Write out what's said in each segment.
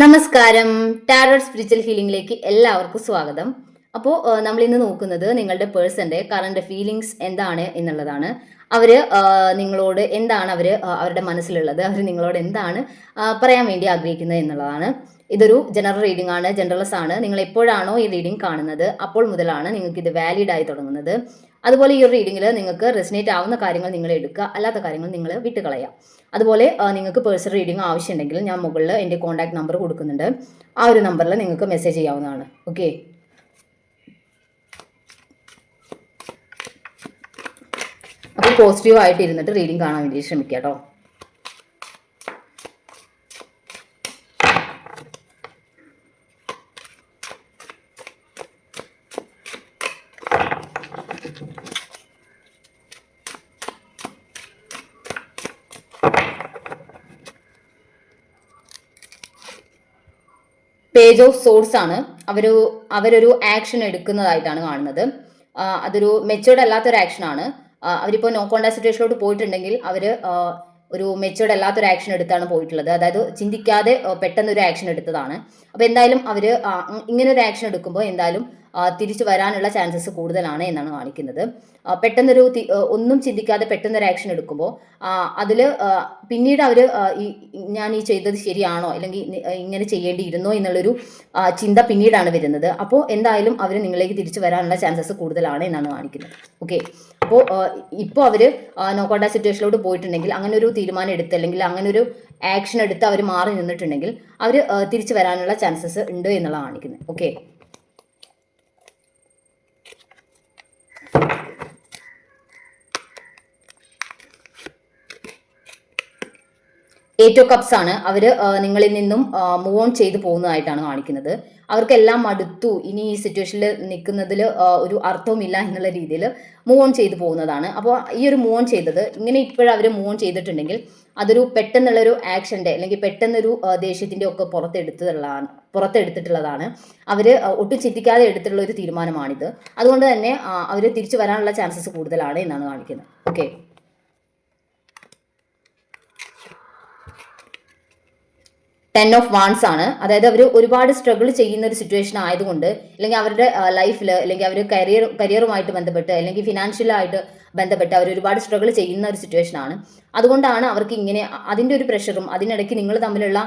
നമസ്കാരം. Tarot spiritual ഹീലിംഗിലേക്ക് എല്ലാവർക്കും സ്വാഗതം. അപ്പോൾ നമ്മൾ ഇന്ന് നോക്കുന്നത് നിങ്ങളുടെ പേഴ്സന്റെ കറണ്ട് ഫീലിങ്സ് എന്താണ് എന്നുള്ളതാണ്. അവർ നിങ്ങളോട് എന്താണ് അവർ അവരുടെ മനസ്സിലുള്ളത് അവർ നിങ്ങളോട് എന്താണ് പറയാൻ വേണ്ടി ആഗ്രഹിക്കുന്നത് എന്നുള്ളതാണ്. ഇതൊരു ജനറൽ റീഡിംഗ് ആണ്. ജനറൽസ് ആണ്. നിങ്ങൾ എപ്പോഴാണോ ഈ റീഡിംഗ് കാണുന്നത് അപ്പോൾ മുതലാണ് നിങ്ങൾക്ക് ഇത് വാലിഡ് ആയി തുടങ്ങുന്നത്. അതുപോലെ ഈ റീഡിങ്ങിൽ നിങ്ങൾക്ക് റെസിനേറ്റ് ആവുന്ന കാര്യങ്ങൾ നിങ്ങൾ എടുക്കുക. അല്ലാത്ത കാര്യങ്ങൾ നിങ്ങൾ വിട്ടുകളയാം. അതുപോലെ നിങ്ങൾക്ക് പേഴ്സണൽ റീഡിംഗ് ആവശ്യമുണ്ടെങ്കിൽ ഞാൻ മുകളിൽ എന്റെ കോൺടാക്ട് നമ്പർ കൊടുക്കുന്നുണ്ട്. ആ ഒരു നമ്പറിൽ നിങ്ങൾക്ക് മെസ്സേജ് ചെയ്യാവുന്നതാണ്. ഓക്കെ അപ്പോൾ പോസിറ്റീവ് ആയിട്ട് ഇരുന്നിട്ട് റീഡിംഗ് കാണാൻ വേണ്ടി ശ്രമിക്കുക കേട്ടോ. പേജ് ഓഫ് സോഴ്സ് ആണ് അവർ അവരൊരു ആക്ഷൻ എടുക്കുന്നതായിട്ടാണ് കാണുന്നത്. അതൊരു മെച്ചുവേർഡ് അല്ലാത്തൊരു അവരിപ്പോ അവരിപ്പോൾ നോ കോണ്ടാക്ട് സിറ്റുവേഷനിലോട്ട് പോയിട്ടുണ്ടെങ്കിൽ അവർ ഒരു മെച്ചുവേർഡ് അല്ലാത്തൊരു ആക്ഷൻ എടുത്താണ് പോയിട്ടുള്ളത്. അതായത് ചിന്തിക്കാതെ പെട്ടെന്ന് ഒരു ആക്ഷൻ എടുത്തതാണ്. അപ്പോൾ എന്തായാലും അവർ ഇങ്ങനെ ഒരു ആക്ഷൻ എടുക്കുമ്പോൾ എന്തായാലും തിരിച്ചു വരാനുള്ള ചാൻസസ് കൂടുതലാണ് എന്നാണ് കാണിക്കുന്നത്. പെട്ടെന്നൊരു ഒന്നും ചിന്തിക്കാതെ പെട്ടെന്നൊരു ആക്ഷൻ എടുക്കുമ്പോൾ അതിൽ പിന്നീട് അവർ ഞാൻ ഈ ചെയ്തത് ശരിയാണോ? അല്ലെങ്കിൽ ഇങ്ങനെ ചെയ്യേണ്ടിയിരുന്നോ എന്നുള്ളൊരു ചിന്ത പിന്നീടാണ് വരുന്നത്. അപ്പോൾ എന്തായാലും അവർ നിങ്ങളിലേക്ക് തിരിച്ചു വരാനുള്ള ചാൻസസ് കൂടുതലാണ് എന്നാണ് കാണിക്കുന്നത്. ഓക്കെ അപ്പോൾ ഇപ്പോൾ അവർ നോക്കോട്ട സിറ്റുവേഷനിലോട്ട് പോയിട്ടുണ്ടെങ്കിൽ അങ്ങനെ ഒരു തീരുമാനം എടുത്ത് അല്ലെങ്കിൽ അങ്ങനെ ഒരു ആക്ഷൻ എടുത്ത് അവർ മാറി നിന്നിട്ടുണ്ടെങ്കിൽ അവർ തിരിച്ചു വരാനുള്ള ചാൻസസ് ഉണ്ട് എന്നുള്ളതാണ് കാണിക്കുന്നത്. ഓക്കെ ഏറ്റോ കപ്സ് ആണ്. അവർ നിങ്ങളിൽ നിന്നും മൂവ് ഓൺ ചെയ്തു പോകുന്നതായിട്ടാണ് കാണിക്കുന്നത്. അവർക്കെല്ലാം മടുത്തു. ഇനി ഈ സിറ്റുവേഷനിൽ നിൽക്കുന്നതിൽ ഒരു അർത്ഥവുമില്ല എന്നുള്ള രീതിയിൽ മൂവ് ഓൺ ചെയ്തു പോകുന്നതാണ്. അപ്പോൾ ഈ ഒരു മൂവ് ഓൺ ചെയ്തത് ഇങ്ങനെ ഇപ്പോഴവർ മൂവ് ഓൺ ചെയ്തിട്ടുണ്ടെങ്കിൽ അതൊരു പെട്ടെന്നുള്ളൊരു ആക്ഷന്റെ അല്ലെങ്കിൽ പെട്ടെന്നൊരു ദേഷ്യത്തിന്റെ ഒക്കെ പുറത്തെടുത്തുള്ളതാണ് പുറത്തെടുത്തിട്ടുള്ളതാണ്. അവർ ഒട്ടും ചിന്തിക്കാതെ എടുത്തിട്ടുള്ള ഒരു തീരുമാനമാണിത്. അതുകൊണ്ട് തന്നെ അവർ തിരിച്ചു വരാനുള്ള ചാൻസസ് കൂടുതലാണ് എന്നാണ് കാണിക്കുന്നത്. ഓക്കെ ടെൻ ഓഫ് വാൺസ് ആണ്. അതായത് അവർ ഒരുപാട് സ്ട്രഗിൾ ചെയ്യുന്ന ഒരു സിറ്റുവേഷൻ ആയതുകൊണ്ട് അല്ലെങ്കിൽ അവരുടെ ലൈഫിൽ അല്ലെങ്കിൽ അവർ കരിയർ കരിയറുമായിട്ട് ബന്ധപ്പെട്ട് അല്ലെങ്കിൽ ഫിനാൻഷ്യലായിട്ട് ബന്ധപ്പെട്ട് അവർ ഒരുപാട് സ്ട്രഗിൾ ചെയ്യുന്ന ഒരു സിറ്റുവേഷൻ ആണ്. അതുകൊണ്ടാണ് അവർക്ക് ഇങ്ങനെ അതിന്റെ ഒരു പ്രഷറും അതിനിടയ്ക്ക് നിങ്ങൾ തമ്മിലുള്ള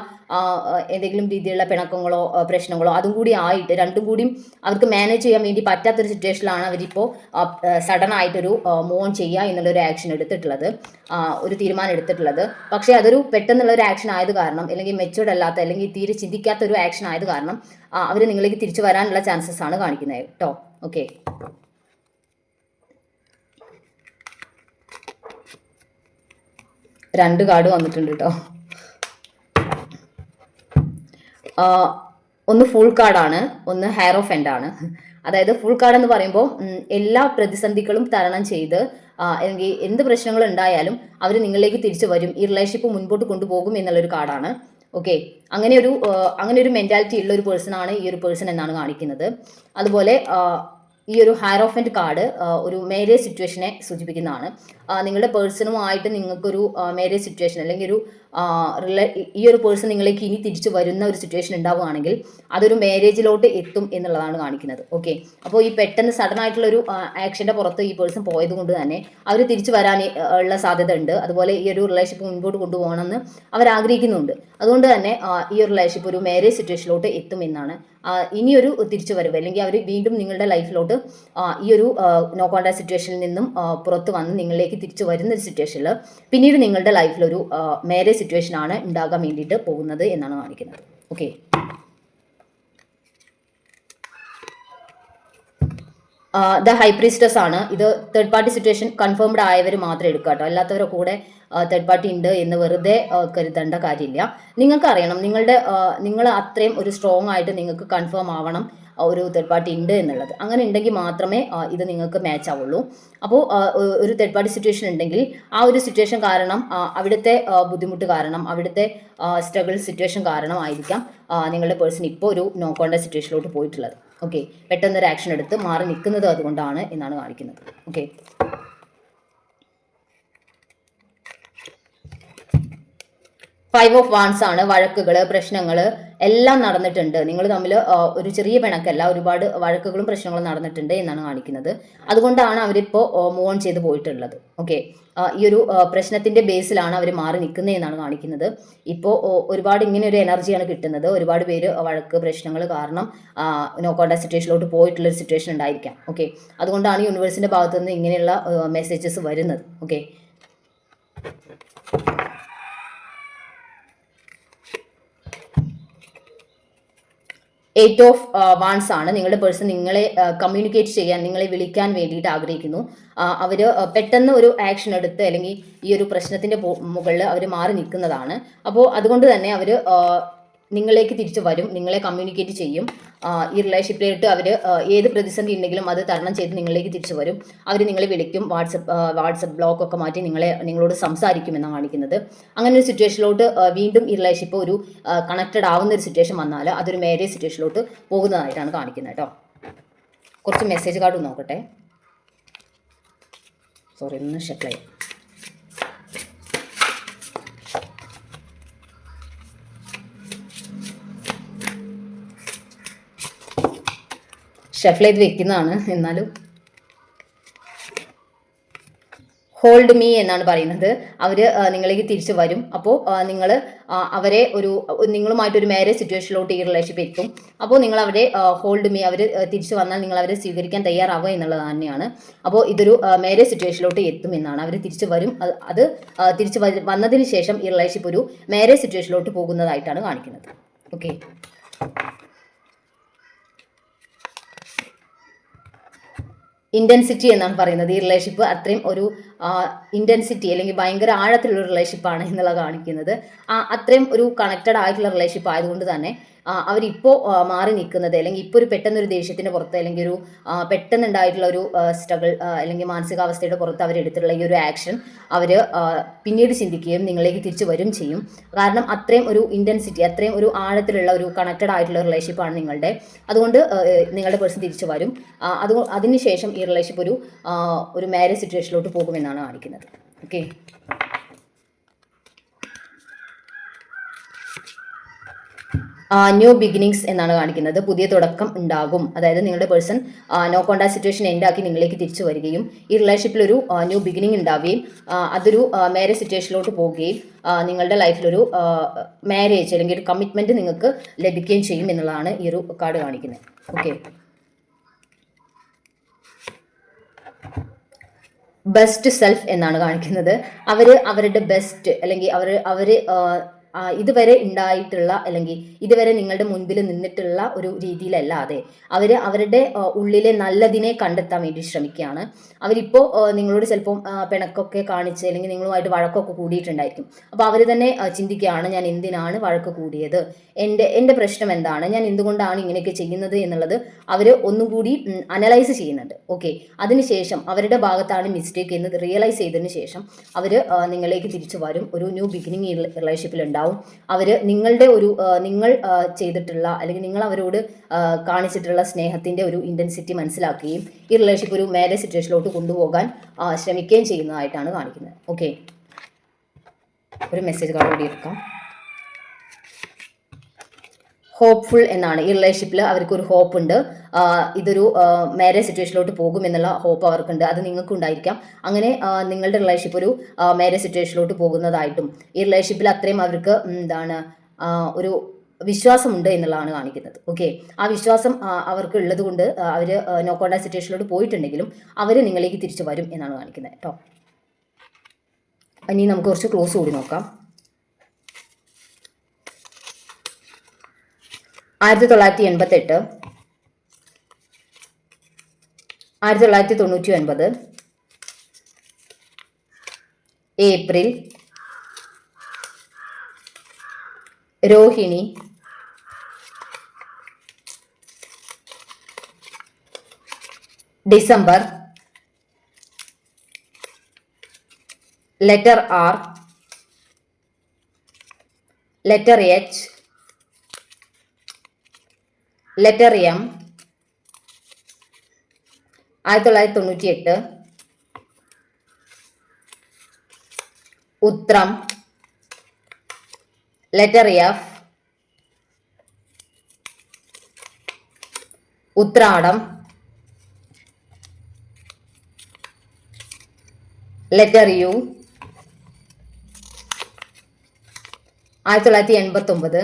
എന്തെങ്കിലും രീതിയിലുള്ള പിണക്കങ്ങളോ പ്രശ്നങ്ങളോ അതും കൂടി ആയിട്ട് രണ്ടും കൂടിയും അവർക്ക് മാനേജ് ചെയ്യാൻ വേണ്ടി പറ്റാത്തൊരു സിറ്റുവേഷനിലാണ് അവരിപ്പോൾ സഡൻ ആയിട്ടൊരു മോൺ ചെയ്യുക എന്നുള്ളൊരു ആക്ഷൻ എടുത്തിട്ടുള്ളത്. ഒരു തീരുമാനം എടുത്തിട്ടുള്ളത്. പക്ഷേ അതൊരു പെട്ടെന്നുള്ള ഒരു ആക്ഷൻ ആയത് കാരണം അല്ലെങ്കിൽ മെച്ചുവർഡ് അല്ലാത്ത അല്ലെങ്കിൽ തീരെ ചിന്തിക്കാത്ത ഒരു ആക്ഷൻ ആയത് കാരണം അവർ നിങ്ങളിലേക്ക് തിരിച്ചു വരാനുള്ള ചാൻസസ് ആണ് കാണിക്കുന്നത്. കേട്ടോ? ഓക്കെ രണ്ട് കാർഡ് വന്നിട്ടുണ്ട് കേട്ടോ. ഒന്ന് ഫുൾ കാർഡാണ് ഒന്ന് ഹെയർ ഓഫ് എൻഡ് ആണ്. അതായത് ഫുൾ കാർഡ് എന്ന് പറയുമ്പോൾ എല്ലാ പ്രതിസന്ധികളും തരണം ചെയ്ത് അല്ലെങ്കിൽ എന്ത് പ്രശ്നങ്ങൾ ഉണ്ടായാലും അവർ നിങ്ങളിലേക്ക് തിരിച്ചു വരും ഈ റിലേഷൻഷിപ്പ് മുൻപോട്ട് കൊണ്ടുപോകും എന്നുള്ളൊരു കാർഡാണ് ഓക്കെ അങ്ങനെ ഒരു അങ്ങനെ ഒരു മെന്റാലിറ്റി ഉള്ള ഒരു പേഴ്സൺ ആണ് ഈ ഒരു പേഴ്സൺ എന്നാണ് കാണിക്കുന്നത്. അതുപോലെ ഈ ഒരു ആൻഡ് കാർഡ് ഒരു മേരേജ് സിറ്റുവേഷനെ സൂചിപ്പിക്കുന്നതാണ്. നിങ്ങളുടെ പേഴ്സണുമായിട്ട് നിങ്ങൾക്കൊരു മേരേജ് സിറ്റുവേഷൻ അല്ലെങ്കിൽ ഒരു ഈ ഒരു പേഴ്സൺ നിങ്ങളേക്ക് ഇനി തിരിച്ചു വരുന്ന ഒരു സിറ്റുവേഷൻ ഉണ്ടാവുകയാണെങ്കിൽ അതൊരു മാരേജിലോട്ട് എത്തും എന്നുള്ളതാണ് കാണിക്കുന്നത്. ഓക്കെ അപ്പോൾ ഈ പെട്ടെന്ന് സഡൻ ആയിട്ടുള്ള ഒരു ആക്ഷന്റെ പുറത്ത് ഈ പേഴ്സൺ പോയത് കൊണ്ട് തന്നെ അവർ തിരിച്ചു വരാൻ ഉള്ള സാധ്യത ഉണ്ട് അതുപോലെ ഈ ഒരു റിലേഷൻഷിപ്പ് മുൻപോട്ട് കൊണ്ടുപോകണമെന്ന് അവർ ആഗ്രഹിക്കുന്നുണ്ട്. അതുകൊണ്ട് തന്നെ ഈ ഒരു റിലേഷൻഷിപ്പ് ഒരു മാരേജ് സിറ്റുവേഷനിലോട്ട് എത്തും എന്നാണ് ഇനിയൊരു തിരിച്ചു വരവ്. അല്ലെങ്കിൽ അവർ വീണ്ടും നിങ്ങളുടെ ലൈഫിലോട്ട് ഈ ഒരു നോ കോണ്ടാക്ട് സിറ്റുവേഷനിൽ നിന്നും പുറത്ത് വന്ന് നിങ്ങളിലേക്ക് തിരിച്ചു വരുന്ന ഒരു സിറ്റുവേഷനിൽ പിന്നീട് നിങ്ങളുടെ ലൈഫിലൊരു മാരേജ് സിറ്റുവേഷൻ ആണ് ഉണ്ടാകാൻ വേണ്ടിയിട്ട് പോകുന്നത് എന്നാണ് കാണിക്കുന്നത്. ഓക്കെ ദ ഹൈ പ്രീസ്റ്റസ് ആണ്. ഇത് തേർഡ് പാർട്ടി സിറ്റുവേഷൻ കൺഫേംഡ് ആയവർ മാത്രം എടുക്കുക കേട്ടോ. അല്ലാത്തവരെ കൂടെ തേർഡ് പാർട്ടി ഉണ്ട് എന്ന് വെറുതെ കരുതേണ്ട കാര്യമില്ല. നിങ്ങൾക്ക് അറിയണം നിങ്ങളുടെ നിങ്ങൾ അത്രയും ഒരു സ്ട്രോങ് ആയിട്ട് നിങ്ങൾക്ക് കൺഫേം ആവണം. ഒരു തേർഡ് പാർട്ടി ഉണ്ട് എന്നുള്ളത്. അങ്ങനെ ഉണ്ടെങ്കിൽ മാത്രമേ ഇത് നിങ്ങൾക്ക് മാച്ച് ആവുള്ളൂ. അപ്പോൾ ഒരു തേർഡ് പാർട്ടി സിറ്റുവേഷൻ ഉണ്ടെങ്കിൽ ആ ഒരു സിറ്റുവേഷൻ കാരണം അവിടുത്തെ ബുദ്ധിമുട്ട് കാരണം അവിടുത്തെ സ്ട്രഗിൾ സിറ്റുവേഷൻ കാരണമായിരിക്കാം നിങ്ങളുടെ പേഴ്സൺ ഇപ്പോൾ ഒരു നോ കോണ്ടാക്ട് സിറ്റുവേഷനിലോട്ട് പോയിട്ടുള്ളത്. ഓക്കെ പെട്ടെന്നൊരു ആക്ഷൻ എടുത്ത് മാറി നിൽക്കുന്നത് അതുകൊണ്ടാണ് എന്നാണ് കാണിക്കുന്നത്. ഓക്കെ ഫൈവ് ഓഫ് വാൺസ് ആണ് വഴക്കുകൾ പ്രശ്നങ്ങൾ എല്ലാം നടന്നിട്ടുണ്ട്. നിങ്ങൾ തമ്മിൽ ഒരു ചെറിയ പിണക്കല്ല ഒരുപാട് വഴക്കുകളും പ്രശ്നങ്ങളും നടന്നിട്ടുണ്ട് എന്നാണ് കാണിക്കുന്നത്. അതുകൊണ്ടാണ് അവരിപ്പോൾ മൂവ് ഓൺ ചെയ്ത് പോയിട്ടുള്ളത്. ഓക്കെ ഈ ഒരു പ്രശ്നത്തിന്റെ ബേസിലാണ് അവർ മാറി നിൽക്കുന്നത് എന്നാണ് കാണിക്കുന്നത്. ഇപ്പോൾ ഒരുപാട് ഇങ്ങനെ ഒരു എനർജിയാണ് കിട്ടുന്നത്. ഒരുപാട് പേര് വഴക്ക് പ്രശ്നങ്ങൾ കാരണം നോ കോണ്ടാക്ട് സിറ്റുവേഷനിലോട്ട് പോയിട്ടുള്ള ഒരു സിറ്റുവേഷൻ ഉണ്ടായിരിക്കാം. ഓക്കെ അതുകൊണ്ടാണ് യൂണിവേഴ്സിന്റെ ഭാഗത്തുനിന്ന് ഇങ്ങനെയുള്ള മെസ്സേജസ് വരുന്നത്. ഓക്കെ എയ്റ്റ് ഓഫ് വാൺസ് ആണ്. നിങ്ങളുടെ പേഴ്സൺ നിങ്ങളെ കമ്മ്യൂണിക്കേറ്റ് ചെയ്യാൻ നിങ്ങളെ വിളിക്കാൻ വേണ്ടിയിട്ട് ആഗ്രഹിക്കുന്നു. അവർ അവർ പെട്ടെന്ന് ഒരു ആക്ഷൻ എടുത്ത് അല്ലെങ്കിൽ ഈ ഒരു പ്രശ്നത്തിന്റെ മുകളിൽ അവർ മാറി നിൽക്കുന്നതാണ്. അപ്പോൾ അതുകൊണ്ട് തന്നെ അവർ നിങ്ങളിലേക്ക് തിരിച്ചു വരും. നിങ്ങളെ കമ്മ്യൂണിക്കേറ്റ് ചെയ്യും. ഈ ഇട്ട് അവർ ഏത് പ്രതിസന്ധി ഉണ്ടെങ്കിലും അത് തരണം ചെയ്ത് നിങ്ങളിലേക്ക് തിരിച്ചു വരും. അവർ നിങ്ങളെ വിളിക്കും വാട്സപ്പ് വാട്സപ്പ് ബ്ലോക്ക് ഒക്കെ മാറ്റി നിങ്ങളെ നിങ്ങളോട് സംസാരിക്കും എന്നാണ് കാണിക്കുന്നത്. അങ്ങനെ ഒരു സിറ്റുവേഷനിലോട്ട് വീണ്ടും ഈ റിലേഷൻഷിപ്പ് ഒരു കണക്റ്റഡ് ആവുന്ന ഒരു സിറ്റുവേഷൻ വന്നാൽ അതൊരു മാരേജ് സിറ്റുവേഷനിലോട്ട് പോകുന്നതായിട്ടാണ് കാണിക്കുന്നത് കേട്ടോ. കുറച്ച് മെസ്സേജ് കാർഡ് നോക്കട്ടെ. സോറി ഒന്ന് ഷെക്ലൈ ഷഫിൾ വെക്കുന്നതാണ്. എന്നാലും ഹോൾഡ് മീ എന്നാണ് പറയുന്നത്. അവർ നിങ്ങളിലേക്ക് തിരിച്ചു വരും. അപ്പോൾ നിങ്ങൾ അവരെ ഒരു നിങ്ങളുമായിട്ടൊരു മാരേജ് സിറ്റുവേഷനിലോട്ട് ഈ റിലേഷൻഷിപ്പ് എത്തും അപ്പോൾ നിങ്ങൾ അവരെ ഹോൾഡ് മീ അവർ തിരിച്ചു വന്നാൽ നിങ്ങൾ അവരെ സ്വീകരിക്കാൻ തയ്യാറാവുക എന്നുള്ളത് തന്നെയാണ്. അപ്പോൾ ഇതൊരു മാരേജ് സിറ്റുവേഷനിലോട്ട് എത്തും എന്നാണ്. അവർ തിരിച്ചു വരും. അത് തിരിച്ചു വന്നതിന് ശേഷം ഈ റിലേഷൻഷിപ്പ് ഒരു മാരേജ് സിറ്റുവേഷനിലോട്ട് പോകുന്നതായിട്ടാണ് കാണിക്കുന്നത്. ഓക്കെ ഇന്റൻസിറ്റി എന്നാണ് പറയുന്നത്. ഈ റിലേഷൻഷിപ്പ് അത്രയും ഒരു ഇന്റൻസിറ്റി അല്ലെങ്കിൽ ഭയങ്കര ആഴത്തിലുള്ള റിലേഷൻഷിപ്പാണ് എന്നുള്ളത് കാണിക്കുന്നത്. അത്രയും ഒരു കണക്റ്റഡ് ആയിട്ടുള്ള റിലേഷൻഷിപ്പ് ആയതുകൊണ്ട് തന്നെ അവരിപ്പോൾ മാറി നിൽക്കുന്നത് അല്ലെങ്കിൽ ഇപ്പോൾ ഒരു പെട്ടെന്നൊരു ദേഷ്യത്തിന്റെ പുറത്ത് അല്ലെങ്കിൽ ഒരു പെട്ടെന്നുണ്ടായിട്ടുള്ള ഒരു സ്ട്രഗിൾ അല്ലെങ്കിൽ മാനസികാവസ്ഥയുടെ പുറത്ത് അവരെടുത്തിട്ടുള്ള ഈ ഒരു ആക്ഷൻ അവർ പിന്നീട് ചിന്തിക്കുകയും നിങ്ങളിലേക്ക് തിരിച്ചു വരും ചെയ്യും. കാരണം അത്രയും ഒരു ഇന്റൻസിറ്റി അത്രയും ഒരു ആഴത്തിലുള്ള ഒരു കണക്റ്റഡ് ആയിട്ടുള്ള റിലേഷൻഷിപ്പാണ് നിങ്ങളുടെ. അതുകൊണ്ട് നിങ്ങളുടെ പേഴ്സൺ തിരിച്ചു വരും. അത് അതിനുശേഷം ഈ റിലേഷൻഷിപ്പ് ഒരു ഒരു മാരേജ് സിറ്റുവേഷനിലോട്ട് പോകുമെന്നാണ് കാണിക്കുന്നത്. ഓക്കെ ന്യൂ ബിഗിനിങ്സ് എന്നാണ് കാണിക്കുന്നത്. പുതിയ തുടക്കം ഉണ്ടാകും. അതായത് നിങ്ങളുടെ പേഴ്സൺ നോ കോണ്ടാക്ട് സിറ്റുവേഷൻ എൻഡാക്കി നിങ്ങളിലേക്ക് തിരിച്ചു വരികയും ഈ റിലേഷൻഷിപ്പിൽ ഒരു ന്യൂ ബിഗിനിങ് ഉണ്ടാവുകയും അതൊരു മാരേജ് സിറ്റുവേഷനിലോട്ട് പോവുകയും നിങ്ങളുടെ ലൈഫിലൊരു മാരേജ് അല്ലെങ്കിൽ ഒരു കമ്മിറ്റ്മെന്റ് നിങ്ങൾക്ക് ലഭിക്കുകയും ചെയ്യും എന്നുള്ളതാണ് ഈ ഒരു കാർഡ് കാണിക്കുന്നത്. ഓക്കെ ബെസ്റ്റ് സെൽഫ് എന്നാണ് കാണിക്കുന്നത്. അവർ അവരുടെ ബെസ്റ്റ് അല്ലെങ്കിൽ അവർ അവർ ഇതുവരെ ഉണ്ടായിട്ടുള്ള അല്ലെങ്കിൽ ഇതുവരെ നിങ്ങളുടെ മുൻപിൽ നിന്നിട്ടുള്ള ഒരു രീതിയിലല്ലാതെ അവർ അവരുടെ ഉള്ളിലെ നല്ലതിനെ കണ്ടെത്താൻ വേണ്ടി ശ്രമിക്കുകയാണ്. അവരിപ്പോൾ നിങ്ങളോട് ചിലപ്പം പിണക്കൊക്കെ കാണിച്ച് അല്ലെങ്കിൽ നിങ്ങളുമായിട്ട് വഴക്കൊക്കെ കൂടിയിട്ടുണ്ടായിരിക്കും. അപ്പോൾ അവർ തന്നെ ചിന്തിക്കുകയാണ് ഞാൻ എന്തിനാണ് വഴക്ക് കൂടിയത്? എന്റെ എന്റെ പ്രശ്നം എന്താണ്? ഞാൻ എന്തുകൊണ്ടാണ് ഇങ്ങനെയൊക്കെ ചെയ്യുന്നത് എന്നുള്ളത് അവർ ഒന്നും കൂടി അനലൈസ് ചെയ്യുന്നുണ്ട്. ഓക്കെ. അതിനുശേഷം അവരുടെ ഭാഗത്താണ് മിസ്റ്റേക്ക് എന്ന് റിയലൈസ് ചെയ്തതിന് ശേഷം അവർ നിങ്ങളിലേക്ക് തിരിച്ചു വരും. ഒരു ന്യൂ ബിഗിനിങ് റിലേഷൻഷിപ്പിൽ അവർ നിങ്ങളുടെ ഒരു നിങ്ങൾ ചെയ്തിട്ടുള്ള അല്ലെങ്കിൽ നിങ്ങൾ അവരോട് കാണിച്ചിട്ടുള്ള സ്നേഹത്തിന്റെ ഒരു ഇന്റൻസിറ്റി മനസ്സിലാക്കുകയും ഈ റിലേഷൻഷിപ്പ് ഒരു മാരേജ് സിറ്റുവേഷനിലോട്ട് കൊണ്ടുപോകാൻ ശ്രമിക്കുകയും ചെയ്യുന്നതായിട്ടാണ് കാണിക്കുന്നത്. ഓക്കെ ഒരു മെസ്സേജ് കാർഡ് കൂടി എടുക്കാം. ഹോപ്പ്ഫുൾ എന്നാണ്. ഈ റിലേഷൻഷിപ്പിൽ അവർക്ക് ഒരു ഹോപ്പ് ഉണ്ട്. ഇതൊരു മാരേജ് സിറ്റുവേഷനിലോട്ട് പോകും എന്നുള്ള ഹോപ്പ് അവർക്കുണ്ട്. അത് നിങ്ങൾക്കും ഉണ്ടായിരിക്കാം. അങ്ങനെ നിങ്ങളുടെ റിലേഷൻഷിപ്പ് ഒരു മാരേജ് സിറ്റുവേഷനിലോട്ട് പോകുന്നതായിട്ടും ഈ റിലേഷൻഷിപ്പിൽ അത്രയും അവർക്ക് എന്താണ് ഒരു വിശ്വാസമുണ്ട് എന്നുള്ളതാണ് കാണിക്കുന്നത്. ഓക്കെ ആ വിശ്വാസം അവർക്ക് ഉള്ളത് കൊണ്ട് അവർ നോ സിറ്റുവേഷനിലോട്ട് പോയിട്ടുണ്ടെങ്കിലും അവർ നിങ്ങളിലേക്ക് തിരിച്ചു വരും എന്നാണ് കാണിക്കുന്നത് കേട്ടോ ഇനി നമുക്ക് കുറച്ച് ക്ലോസ് കൂടി നോക്കാം. ആയിരത്തി തൊള്ളായിരത്തി എൺപത്തെട്ട് ആയിരത്തി തൊള്ളായിരത്തി തൊണ്ണൂറ്റി ഒൻപത് April Rohini December letter R letter H letter M ആയിരത്തി തൊള്ളായിരത്തി തൊണ്ണൂറ്റി എട്ട് Uthram. Letter F Uthradam. Letter U ആയിരത്തി തൊള്ളായിരത്തി എൺപത്തി ഒമ്പത്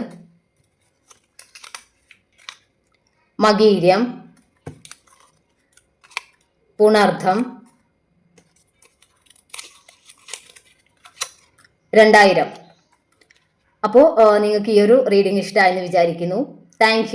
മകീര്യം പുണർദ്ധം രണ്ടായിരം. അപ്പോൾ നിങ്ങൾക്ക് ഈ ഒരു റീഡിംഗ് ഇഷ്ടമായെന്ന് വിചാരിക്കുന്നു. താങ്ക്